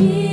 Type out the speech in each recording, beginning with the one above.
He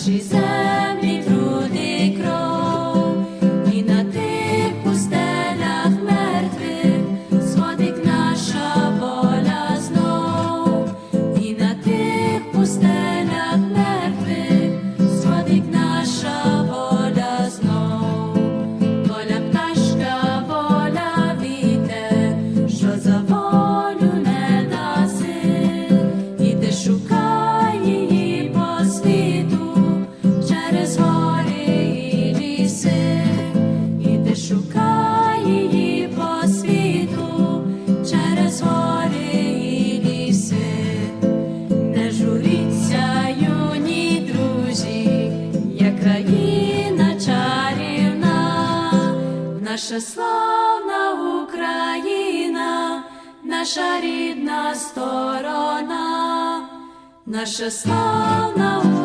наші землі, труди і кров, і на тих пустелях мертвих сходить наша воля знов, і на воля знов, воля пташка, воля вітер, що за волю наша славна Україна, наша рідна сторона, наша славна Україна.